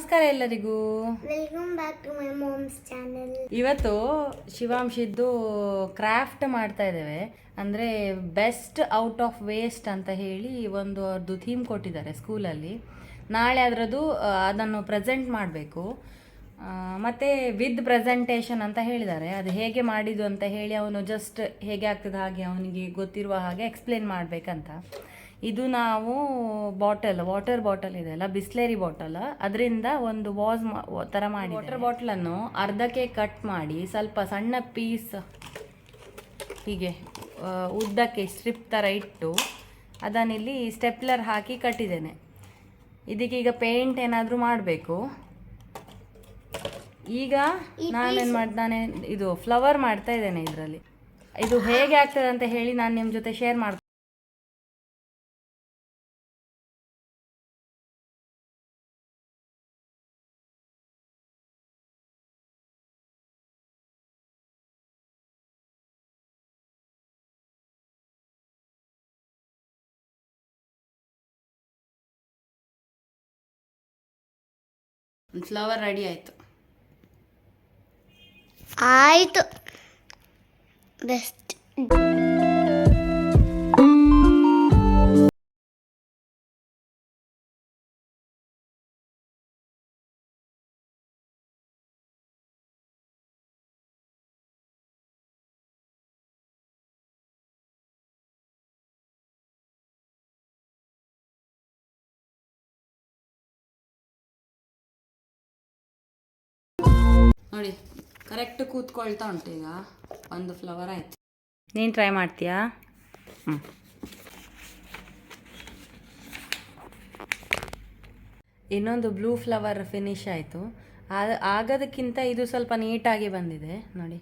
ನಮಸ್ಕಾರ ಎಲ್ಲರಿಗೂ. Welcome back to my moms channel ಇವತ್ತು ಶಿವಾಂಶಿದ್ದು ಕ್ರಾಫ್ಟ್ ಮಾಡ್ತಾ ಇದ್ದೇವೆ. ಅಂದರೆ ಬೆಸ್ಟ್ ಔಟ್ ಆಫ್ ವೇಸ್ಟ್ ಅಂತ ಹೇಳಿ ಒಂದು ಅವ್ರದ್ದು ಥೀಮ್ ಕೊಟ್ಟಿದ್ದಾರೆ ಸ್ಕೂಲಲ್ಲಿ. ನಾಳೆ ಅದರದ್ದು ಅದನ್ನು ಪ್ರೆಸೆಂಟ್ ಮಾಡಬೇಕು. ಮತ್ತು ವಿತ್ ಪ್ರೆಸೆಂಟೇಷನ್ ಅಂತ ಹೇಳಿದ್ದಾರೆ. ಅದು ಹೇಗೆ ಮಾಡಿದ್ದು ಅಂತ ಹೇಳಿ ಅವನು ಜಸ್ಟ್ ಹೇಗೆ ಆಗ್ತದೆ ಹಾಗೆ ಅವನಿಗೆ ಗೊತ್ತಿರುವ ಹಾಗೆ ಎಕ್ಸ್ಪ್ಲೇನ್ ಮಾಡಬೇಕಂತ. ಇದು ನಾವು ಬಾಟಲ್ ವಾಟರ್ ಬಾಟಲ್ ಇದೆ ಅಲ್ಲ ಬಿಸ್ಲೇರಿ ಬಾಟಲ್ ಅದರಿಂದ ಒಂದು ವಾಸ್ ಥರ ಮಾಡಿ ವಾಟರ್ ಬಾಟಲನ್ನು ಅರ್ಧಕ್ಕೆ ಕಟ್ ಮಾಡಿ ಸ್ವಲ್ಪ ಸಣ್ಣ ಪೀಸ್ ಹೀಗೆ ಉದ್ದಕ್ಕೆ ಸ್ಟ್ರಿಪ್ ಥರ ಇಟ್ಟು ಅದನ್ನಿಲ್ಲಿ ಸ್ಟೆಪ್ಲರ್ ಹಾಕಿ ಕಟ್ಟಿದ್ದೇನೆ. ಇದಕ್ಕೆ ಈಗ ಪೇಂಟ್ ಏನಾದರೂ ಮಾಡಬೇಕು. ಈಗ ನಾನೇನು ಮಾಡ್ತಾನೆ ಇದು ಫ್ಲವರ್ ಮಾಡ್ತಾ ಇದ್ದೇನೆ ಇದರಲ್ಲಿ. ಇದು ಹೇಗೆ ಆಗ್ತದೆ ಅಂತ ಹೇಳಿ ನಾನು ನಿಮ್ಮ ಜೊತೆ ಶೇರ್ ಮಾಡ್ತೀನಿ ಫ್ಲವರ್ ರೆಡಿ ಆಯಿತು. ಆಯ್ತು. ಬೆಸ್ಟ್ ಕರೆಕ್ಟ್ ಕೂತ್ಕೊಳ್ತಾ ಉಂಟು ಈಗ. ಒಂದು ಫ್ಲವರ್ ಆಯ್ತು. ನೀನು ಟ್ರೈ ಮಾಡ್ತೀಯಾ? ಹ್ಞೂ ಇನ್ನೊಂದು ಬ್ಲೂ ಫ್ಲವರ್ ಫಿನಿಶ್ ಆಯಿತು. ಆಗೋದಕ್ಕಿಂತ ಇದು ಸ್ವಲ್ಪ ನೀಟಾಗಿ ಬಂದಿದೆ. ನೋಡಿ.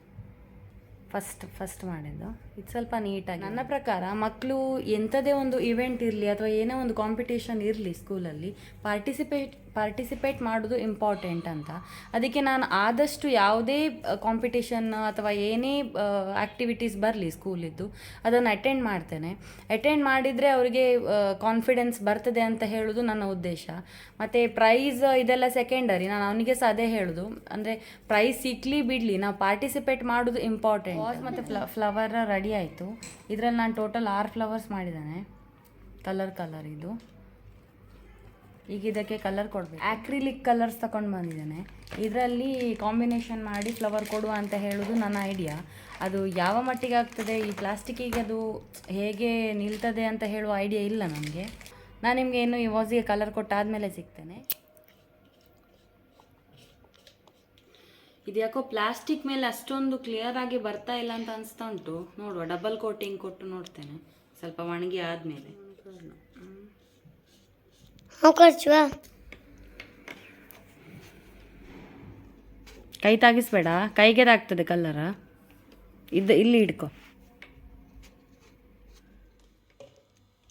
ಫಸ್ಟ್ ಫಸ್ಟ್ ಮಾಡಿದ್ದು. ಇದು ಸ್ವಲ್ಪ ನೀಟಾಗಿ. ನನ್ನ ಪ್ರಕಾರ ಮಕ್ಕಳು ಎಂಥದೇ ಒಂದು ಇವೆಂಟ್ ಇರಲಿ ಅಥವಾ ಏನೇ ಒಂದು ಕಾಂಪಿಟೇಷನ್ ಇರಲಿ ಸ್ಕೂಲಲ್ಲಿ ಪಾರ್ಟಿಸಿಪೇಟ್ ಪಾರ್ಟಿಸಿಪೇಟ್ ಮಾಡೋದು ಇಂಪಾರ್ಟೆಂಟ್ ಅಂತ. ಅದಕ್ಕೆ ನಾನು ಆದಷ್ಟು ಯಾವುದೇ ಕಾಂಪಿಟೇಷನ್ ಅಥವಾ ಏನೇ ಆ್ಯಕ್ಟಿವಿಟೀಸ್ ಬರಲಿ ಸ್ಕೂಲಿದ್ದು ಅದನ್ನು ಅಟೆಂಡ್ ಮಾಡ್ತೇನೆ. ಅಟೆಂಡ್ ಮಾಡಿದರೆ ಅವರಿಗೆ ಕಾನ್ಫಿಡೆನ್ಸ್ ಬರ್ತದೆ ಅಂತ ಹೇಳೋದು ನನ್ನ ಉದ್ದೇಶ. ಮತ್ತು ಪ್ರೈಸ್ ಇದೆಲ್ಲ ಸೆಕೆಂಡರಿ ನಾನು ಅವನಿಗೆ ಸಹ ಅದೇ ಹೇಳೋದು. ಅಂದರೆ ಪ್ರೈಸ್ ಸಿಕ್ಲಿ ಬಿಡಲಿ ನಾವು ಪಾರ್ಟಿಸಿಪೇಟ್ ಮಾಡೋದು ಇಂಪಾರ್ಟೆಂಟ್ ಮತ್ತು ಫ್ಲ ಫ್ಲವರ್ ರೆಡಿ ಆಯಿತು. ಇದರಲ್ಲಿ ನಾನು ಟೋಟಲ್ ಆರು ಫ್ಲವರ್ಸ್ ಮಾಡಿದ್ದಾನೆ. ಕಲರ್ ಕಲರ್ ಇದು. ಈಗ ಇದಕ್ಕೆ ಕಲರ್ ಕೊಡಬೇಕು. ಆ್ಯಕ್ರಿಲಿಕ್ ಕಲರ್ಸ್ ತಗೊಂಡು ಬಂದಿದ್ದೇನೆ. ಇದರಲ್ಲಿ ಕಾಂಬಿನೇಷನ್ ಮಾಡಿ ಫ್ಲವರ್ ಕೊಡುವ ಅಂತ ಹೇಳೋದು ನನ್ನ ಐಡಿಯಾ ಅದು ಯಾವ ಮಟ್ಟಿಗೆ ಆಗ್ತದೆ? ಈ ಪ್ಲಾಸ್ಟಿಕ್ಕಿಗೆ ಅದು ಹೇಗೆ ನಿಲ್ತದೆ ಅಂತ ಹೇಳುವ ಐಡಿಯಾ ಇಲ್ಲ ನನಗೆ ನಾನು ನಿಮಗೆ ಇನ್ನು ಈ ವಾಸಿಗೆ ಕಲರ್ ಕೊಟ್ಟಾದಮೇಲೆ ಸಿಗ್ತೇನೆ. ಇದು ಯಾಕೋ ಪ್ಲಾಸ್ಟಿಕ್ ಮೇಲೆ ಅಷ್ಟೊಂದು ಕ್ಲಿಯರ್ ಆಗಿ ಬರ್ತಾ ಇಲ್ಲ ಅಂತ ಅನಿಸ್ತಾ ಉಂಟು. ನೋಡುವ ಡಬಲ್ ಕೋಟಿಂಗ್ ಕೊಟ್ಟು ನೋಡ್ತೇನೆ. ಸ್ವಲ್ಪ ಒಣಗಿ ಆದಮೇಲೆ. ಕೈ ತಾಗಿಸ್ಬೇಡ. ಕೈಗೆ ತಾಗ್ತದೆ ಕಲ್ಲರ ಇದು ಇಲ್ಲಿ ಹಿಡ್ಕೊ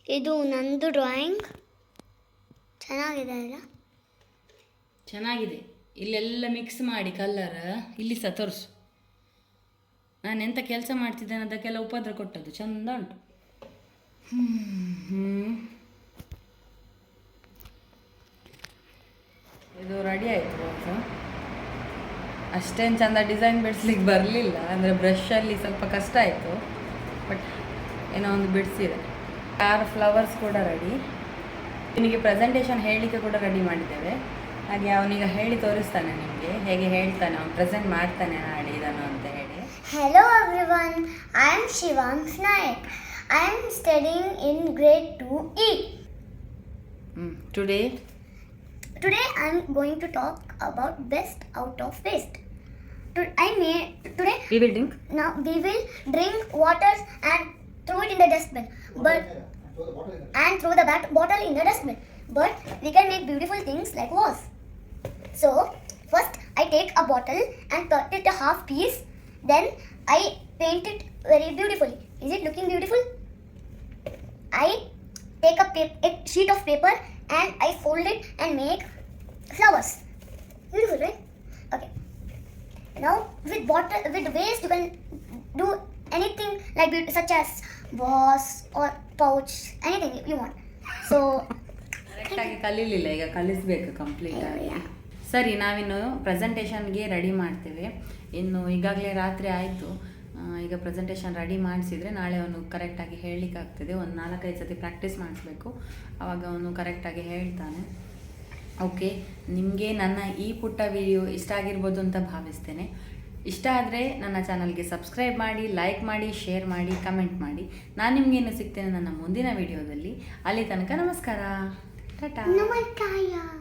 ಇದು ನಂದು ಡ್ರಾಯಿಂಗ್ ಚೆನ್ನಾಗಿದೆ ಅಲ್ಲ? ಚೆನ್ನಾಗಿದೆ. ಇಲ್ಲೆಲ್ಲ ಮಿಕ್ಸ್ ಮಾಡಿ ಕಲ್ಲರ್ ಇಲ್ಲಿ ಸಹ ತೋರಿಸು. ನಾನು ಎಂಥ ಕೆಲಸ ಮಾಡ್ತಿದ್ದೇನೆ ಅದಕ್ಕೆಲ್ಲ ಉಪದ್ರ ಕೊಟ್ಟದ್ದು, ಚಂದ ಉಂಟು. ಇದು ರೆಡಿ ಆಯಿತು ಬಾಕ್ಸ್ ಅಷ್ಟೇನು ಚಂದ ಡಿಸೈನ್ ಬಿಡಿಸ್ಲಿಕ್ಕೆ ಬರಲಿಲ್ಲ, ಅಂದರೆ ಬ್ರಷಲ್ಲಿ ಸ್ವಲ್ಪ ಕಷ್ಟ ಆಯಿತು. ಬಟ್ ಏನೋ ಒಂದು ಬಿಡಿಸಿದೆ. ಆರು ಫ್ಲವರ್ಸ್ ಕೂಡ ರೆಡಿ ನಿಮಗೆ ಪ್ರೆಸೆಂಟೇಷನ್ ಹೇಳಲಿಕ್ಕೆ ಕೂಡ ರೆಡಿ ಮಾಡಿದ್ದೇವೆ. ಹಾಗೆ ಅವನೀಗ ಹೇಳಿ ತೋರಿಸ್ತಾನೆ ನಿಮಗೆ ಹೇಗೆ ಹೇಳ್ತಾನೆ ಅವನು ಪ್ರೆಸೆಂಟ್ ಮಾಡ್ತಾನೆ ಹಾಡಿ ಇದನ್ನು ಅಂತ ಹೇಳಿ. Hello everyone I am Shivansh Nayak I am studying in grade two E today today I am going to talk about best out of waste I may today we will drink now we will drink waters and throw it in the dustbin but and throw the bat bottle in the dustbin but we can make beautiful things like was So first I take a bottle and cut it a half piece. Then I paint it very beautifully. Is it looking beautiful? I take a, pap- a sheet of paper and I fold it and make flowers. Beautiful, right? Okay. Now with bottle with waste you can do anything like beauty, such as vase or pouch, anything you want. So ಕರೆಕ್ಟಾಗಿ ಕಲೀಲಿಲ್ಲ ಈಗ ಕಲಿಸ್ಬೇಕು complete ಆಗಿ ಸರಿ, ನಾವಿನ್ನು ಪ್ರೆಸೆಂಟೇಷನ್ಗೆ ready ಮಾಡ್ತೇವೆ. ಇನ್ನು ಈಗಾಗಲೇ ರಾತ್ರಿ ಆಯಿತು. ಈಗ ಪ್ರೆಸೆಂಟೇಷನ್ ರೆಡಿ ಮಾಡಿಸಿದರೆ ನಾಳೆ ಅವನು ಕರೆಕ್ಟಾಗಿ ಹೇಳಲಿಕ್ಕಾಗ್ತದೆ. ಒಂದು ನಾಲ್ಕೈದು ಸತಿ ಪ್ರಾಕ್ಟೀಸ್ ಮಾಡಿಸ್ಬೇಕು. ಆವಾಗ ಅವನು ಕರೆಕ್ಟಾಗಿ ಹೇಳ್ತಾನೆ. ಓಕೆ ನಿಮಗೆ ನನ್ನ ಈ ಪುಟ್ಟ ವಿಡಿಯೋ ಇಷ್ಟ ಆಗಿರ್ಬೋದು ಅಂತ ಭಾವಿಸ್ತೇನೆ. ಇಷ್ಟ ಆದರೆ ನನ್ನ ಚಾನಲ್ಗೆ ಸಬ್ಸ್ಕ್ರೈಬ್ ಮಾಡಿ ಲೈಕ್ ಮಾಡಿ ಶೇರ್ ಮಾಡಿ ಕಮೆಂಟ್ ಮಾಡಿ. ನಾನು ನಿಮಗೇನು ಸಿಗ್ತೇನೆ ನನ್ನ ಮುಂದಿನ ವಿಡಿಯೋದಲ್ಲಿ ಅಲ್ಲಿ ತನಕ ನಮಸ್ಕಾರ. ಟಾಟಾ. ನಮಸ್ಕಾರ.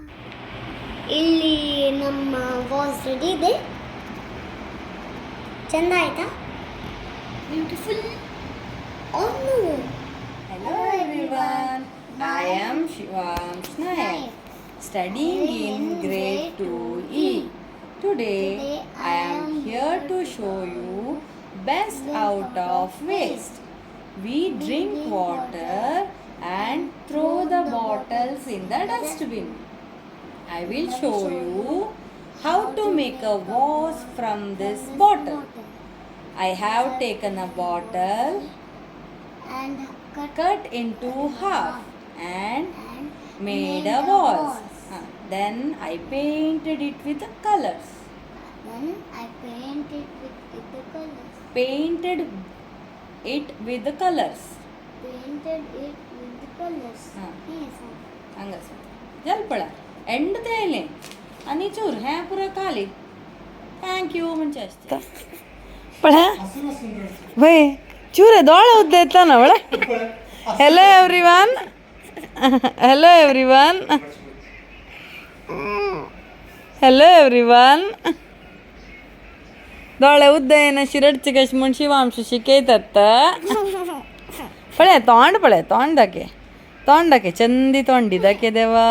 ಇಲ್ಲಿ ನಮ್ಮ ವಾಸ್ ರೆಡಿ ಇದೆ ಚಂದ ಆಯ್ತಾ ಬ್ಯೂಟಿಫುಲ್ ಅವನು Hello everyone, I am Shivansh Nayak, studying in grade 2E. Today I am here to show you best out of waste. We drink water and throw the bottles in the dustbin. I will show you how to make a vase from this bottle. I have taken a bottle and cut cut into half and and made a vase. Uh, Then I painted it with colors. then I paint it with, with the colors. Painted it with the colors. Painted it with the colors. ಹಾ. Yes. ಹಂಗ ಜಲ್ಪಳ end ತೇಲೆ आणि चूर हे पुरं खाली thank you म्हणजे असते पण वय चूर दोळ उद्या येतला ना बळ hello everyone hello everyone hello everyone दोळे उद्या येणं शिरडचे कश म्हण शिवांश शिकयतात पळे तोंड पळे तोंड दाखे तोंड दाखे चंदी तोंडी दाखे देवा